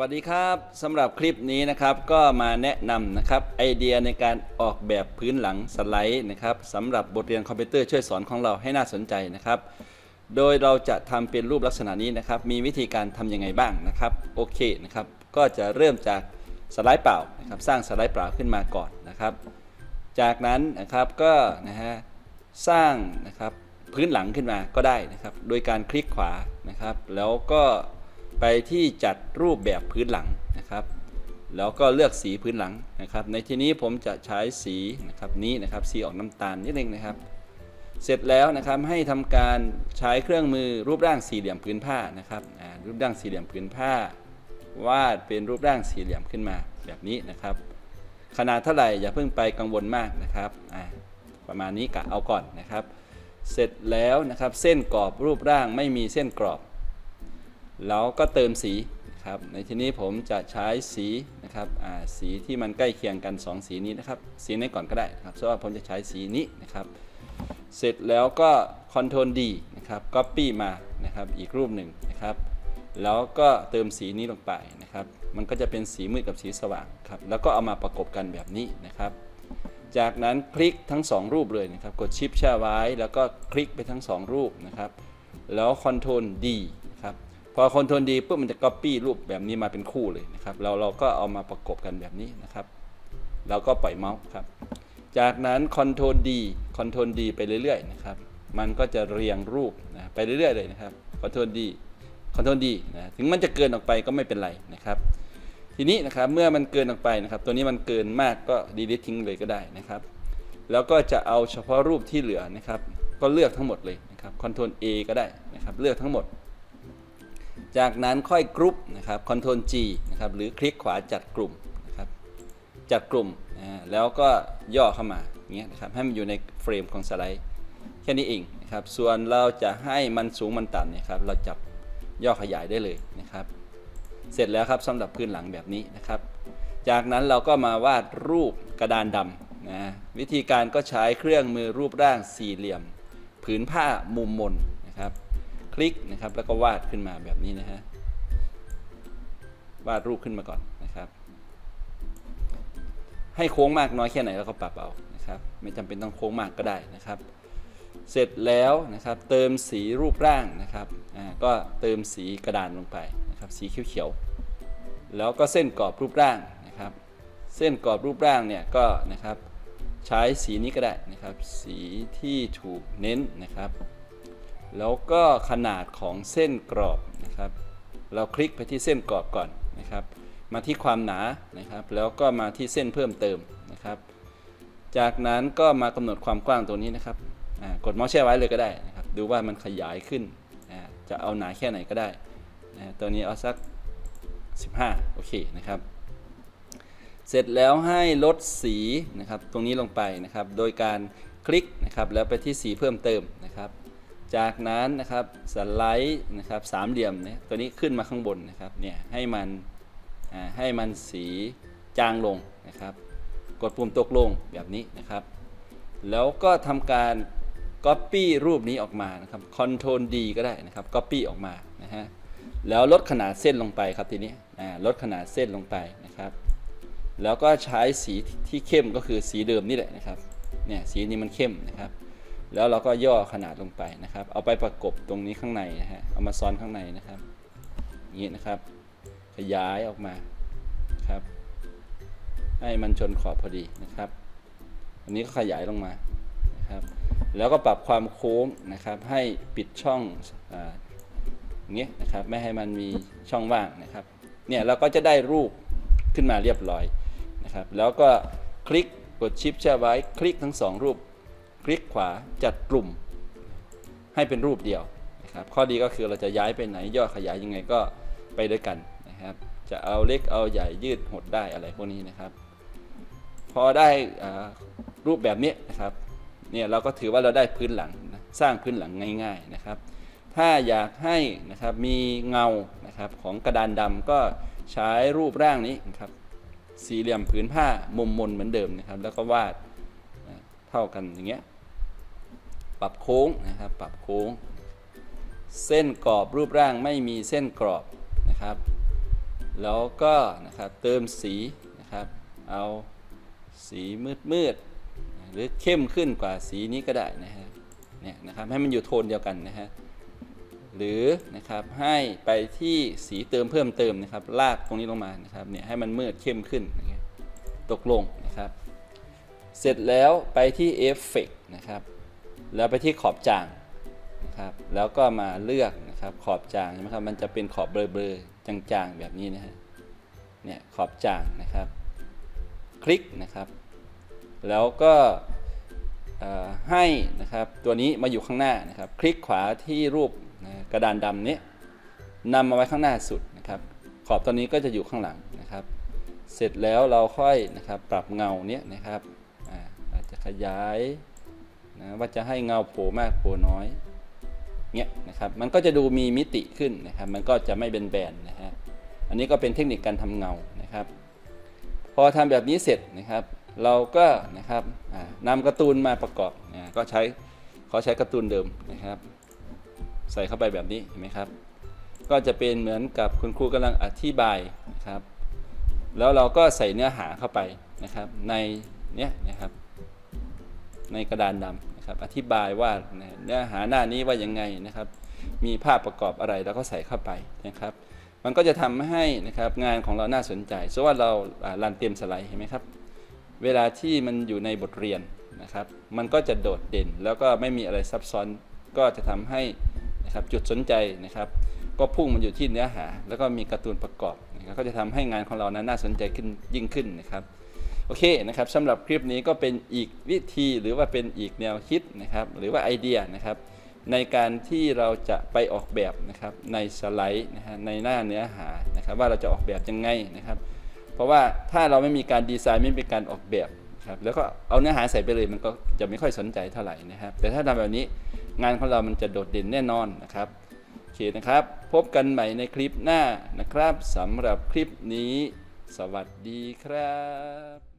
วัสดีครับสำหรับคลิปนี้นะครับก็มาแนะนำนะครับไอเดียในการออกแบบพื้นหลังสไลด์นะครับสำหรับบทเรียนคอมพิวเตอร์ช่วยสอนของเราให้น่าสนใจนะครับ โดยเราจะทำเป็นรูปลักษณะนี้นะครับ มีวิธีการทำยังไงบ้างนะครับโอเคนะครับก็จะเริ่มจากสไลด์เปล่านะครับสร้างสไลด์เปล่าขึ้นมาก่อนนะครับ จากนั้นนะครับก็นะฮะสร้างนะครับพื้นหลังขึ้นมาก็ได้นะครับ โดยการคลิกขวานะครับ แล้วก็ ไปที่จัดรูปแบบพื้นหลังนะครับ แล้วก็เลือกสีพื้นหลังนะครับ ในที่นี้ผมจะใช้สีนะครับนี้นะครับสีออกน้ำตาลนิดนึงนะครับ เสร็จแล้วนะครับให้ทำการใช้เครื่องมือรูปร่างสี่เหลี่ยมพื้นผ้านะครับรูปร่างสี่เหลี่ยมพื้นผ้า วาดเป็นรูปร่างสี่เหลี่ยมขึ้นมาแบบนี้นะครับ ขนาดเท่าไหร่อย่าเพิ่งไปกังวลมากนะครับประมาณนี้กะเอาก่อนนะครับ เสร็จแล้วนะครับเส้นกรอบรูปร่างไม่มีเส้นกรอบ แล้วก็เติมสีครับในที่นี้ผมจะใช้สีนะครับสีที่มันใกล้เคียงกัน 2 สีนี้นะครับ สีไหนก่อนก็ได้ครับเพราะว่าผมจะใช้สีนี้นะครับ เสร็จแล้วก็ Ctrl D นะครับ Copy มานะครับอีกรูปหนึ่งนะครับ แล้วก็เติมสีนี้ลงไปนะครับ มันก็จะเป็นสีมืดกับสีสว่างครับแล้วก็เอามาประกบกันแบบนี้นะครับ จากนั้นคลิกทั้ง 2 รูปเลยนะครับ กดชิปแช่ไว้ แล้วก็คลิกไปทั้ง 2 รูปนะครับ แล้ว Ctrl D นะครับพอ Ctrl D ปุ๊บมันจะ Copy รูปแบบนี้มาเป็นคู่เลยนะครับเราเราก็เอามาประกบกันแบบนี้นะครับเราก็ปล่อยเมาส์ครับ จากนั้น Ctrl D Ctrl D ไปเรื่อยๆนะครับมันก็จะเรียงรูปนะไปเรื่อยๆเลยนะครับ Ctrl D Ctrl D นโทนดีนะถึงมันจะเกินออกไปก็ไม่เป็นไรนะครับ ทีนี้นะครับเมื่อมันเกินออกไปนะครับ ตัวนี้มันเกินมากก็ delete ทิ้งเลยก็ได้นะครับ แล้วก็จะเอาเฉพาะรูปที่เหลือนะครับ ก็เลือกทั้งหมดเลยนะครับ Ctrl A ก็ได้นะครับ เลือกทั้งหมด จากนั้นค่อยกรุ๊ปนะครับ Ctrl G นะครับหรือคลิกขวาจัดกลุ่มนะครับจัดกลุ่มนะแล้วก็ย่อเข้ามาอย่างเงี้ยนะครับให้มันอยู่ในเฟรมของสไลด์แค่นี้เองนะครับส่วนเราจะให้มันสูงมันต่ำเนี่ยครับเราจับย่อขยายได้เลยนะครับ เสร็จแล้วครับสำหรับพื้นหลังแบบนี้นะครับ จากนั้นเราก็มาวาดรูปกระดานดำนะวิธีการก็ใช้เครื่องมือรูปร่างสี่เหลี่ยม ผืนผ้ามุมมนนะครับ คลิกนะครับ แล้วก็วาดขึ้นมาแบบนี้นะฮะ วาดรูปขึ้นมาก่อนนะครับ ให้โค้งมากน้อยแค่ไหนเราก็ปรับเอานะครับ ไม่จำเป็นต้องโค้งมากก็ได้นะครับ เสร็จแล้วนะครับ เติมสีรูปร่างนะครับ อ่า ก็เติมสีกระดานลงไปนะครับ สีเขียวๆ แล้วก็เส้นกรอบรูปร่างนะครับ เส้นกรอบรูปร่างเนี่ยก็นะครับ ใช้สีนี้ก็ได้นะครับ สีที่ถูกเน้นนะครับ แล้วก็ขนาดของเส้นกรอบนะครับ เราคลิกไปที่เส้นกรอบก่อนนะครับ มาที่ความหนานะครับ แล้วก็มาที่เส้นเพิ่มเติมนะครับ จากนั้นก็มากำหนดความกว้างตัวนี้นะครับกดเมาส์แช่ไว้เลยก็ได้นะครับดูว่ามันขยายขึ้น จะเอาหนาแค่ไหนก็ได้ตัวนี้เอาสัก 15 โอเคนะครับ เสร็จแล้วให้ลดสีนะครับตรงนี้ลงไปนะครับ โดยการคลิกนะครับแล้วไปที่สีเพิ่มเติมนะครับ จากนั้นนะครับสไลด์นะครับสามเหลี่ยมเนี่ยตัวนี้ขึ้นมาข้างบนนะครับเนี่ยให้มันให้มันสีจางลงนะครับ กดปุ่มตกลงแบบนี้นะครับ แล้วก็ทำการ Copy รูปนี้ออกมานะครับ Ctrl D ก็ได้นะครับ Copy ออกมานะฮะแล้วลดขนาดเส้นลงไปครับทีนี้ลดขนาดเส้นลงไปนะครับ แล้วก็ใช้สีที่เข้มก็คือสีเดิมนี่แหละนะครับเนี่ยสีนี้มันเข้มนะครับ แล้วเราก็ย่อขนาดลงไปนะครับ เอาไปประกบตรงนี้ข้างในนะฮะ เอามาซ้อนข้างในนะครับอย่างนี้นะครับ ขยายออกมาครับ ให้มันชนขอบพอดีนะครับ อันนี้ก็ขยายลงมานะครับ แล้วก็ปรับความโค้งนะครับ ให้ปิดช่องอย่างเงี้ยนะครับ ไม่ให้มันมีช่องว่างนะครับ เนี่ยเราก็จะได้รูปขึ้นมาเรียบร้อยนะครับ แล้วก็คลิกกดชิปแช่ไว้ คลิกทั้งสองรูป คลิกขวาจัดกลุ่ม ให้เป็นรูปเดียวนะครับข้อดีก็คือเราจะย้ายไปไหนย่อขยายยังไงก็ไปด้วยกันนะครับ จะเอาเล็กเอาใหญ่ยืดหดได้อะไรพวกนี้นะครับ พอได้รูปแบบนี้นะครับเนี่ยเราก็ถือว่าเราได้พื้นหลังนะสร้างพื้นหลังง่าย ๆนะครับ ถ้าอยากให้นะครับมีเงานะครับของกระดานดำก็ใช้รูปร่างนี้นะครับสี่เหลี่ยมผืนผ้ามุมมนเหมือนเดิมนะครับ แล้วก็วาดเท่ากันอย่างเงี้ย ปรับโค้งนะครับ ปรับโค้ง เส้นกรอบรูปร่างไม่มีเส้นกรอบนะครับ แล้วก็นะครับเติมสีนะครับ เอาสีมืดมืดๆหรือเข้มขึ้นกว่าสีนี้ก็ได้นะฮะเนี่ยนะครับให้มันอยู่โทนเดียวกันนะฮะหรือนะครับให้ไปที่สีเติมเพิ่มเติมนะครับ ลากตรงนี้ลงมานะครับเนี่ยให้มันมืดเข้มขึ้นตกลงนะครับ เสร็จแล้วไปที่เอฟเฟกนะครับ แล้วไปที่ขอบจางนะครับแล้วก็มาเลือกนะครับขอบจางใช่ไหมครับมันจะเป็นขอบเบลอๆจางๆแบบนี้นะฮะเนี่ยขอบจางนะครับ คลิกนะครับ แล้วก็ให้นะครับตัวนี้มาอยู่ข้างหน้านะครับ คลิกขวาที่รูปนะกระดานดำนี้นำมาไว้ข้างหน้าสุดนะครับ ขอบตัวนี้ก็จะอยู่ข้างหลังนะครับ เสร็จแล้วเราค่อยนะครับปรับเงาเนี้ยนะครับอาจจะขยาย นะว่าจะให้เงาโผล่มากโผล่น้อยเนี้ยนะครับมันก็จะดูมีมิติขึ้นนะครับ มันก็จะไม่เป็นแบนๆนะฮะอันนี้ก็เป็นเทคนิคการทำเงานะครับ พอทำแบบนี้เสร็จนะครับ เราก็นะครับอ่านำการ์ตูนมาประกอบนะก็ใช้เขาใช้การ์ตูนเดิมนะครับ ใส่เข้าไปแบบนี้เห็นไหมครับ ก็จะเป็นเหมือนกับคุณครูกำลังอธิบายนะครับ แล้วเราก็ใส่เนื้อหาเข้าไปนะครับในเนี้ยนะครับ ในกระดานดำนะครับอธิบายว่าเนื้อหาหน้านี้ว่ายังไงนะครับ มีภาพประกอบอะไรแล้วก็ใส่เข้าไปนะครับ มันก็จะทำให้นะครับงานของเราน่าสนใจสมมติว่าเราอ่ารันเต็มสไลด์เห็นไหมครับ เวลาที่มันอยู่ในบทเรียนนะครับ มันก็จะโดดเด่น แล้วก็ไม่มีอะไรซับซ้อนก็จะทำให้นะครับจุดสนใจนะครับ ก็พุ่งมันอยู่ที่เนื้อหา แล้วก็มีการ์ตูนประกอบนะครับก็จะทำให้งานของเรานั้นน่าสนใจขึ้นยิ่งขึ้นนะครับ โอเคนะครับสำหรับคลิปนี้ก็เป็นอีกวิธีหรือว่าเป็นอีกแนวคิดนะครับหรือว่าไอเดียนะครับในการที่เราจะไปออกแบบนะครับในสไลด์นะฮะในหน้าเนื้อหานะครับว่าเราจะออกแบบยังไงนะครับ เพราะว่าถ้าเราไม่มีการดีไซน์ไม่มีการออกแบบนะครับแล้วก็เอาเนื้อหาใส่ไปเลยมันก็จะไม่ค่อยสนใจเท่าไหร่นะครับ แต่ถ้าทำแบบนี้งานของเรามันจะโดดเด่นแน่นอนนะครับโอเคนะครับ พบกันใหม่ในคลิปหน้านะครับสำหรับคลิปนี้ สวัสดีครับ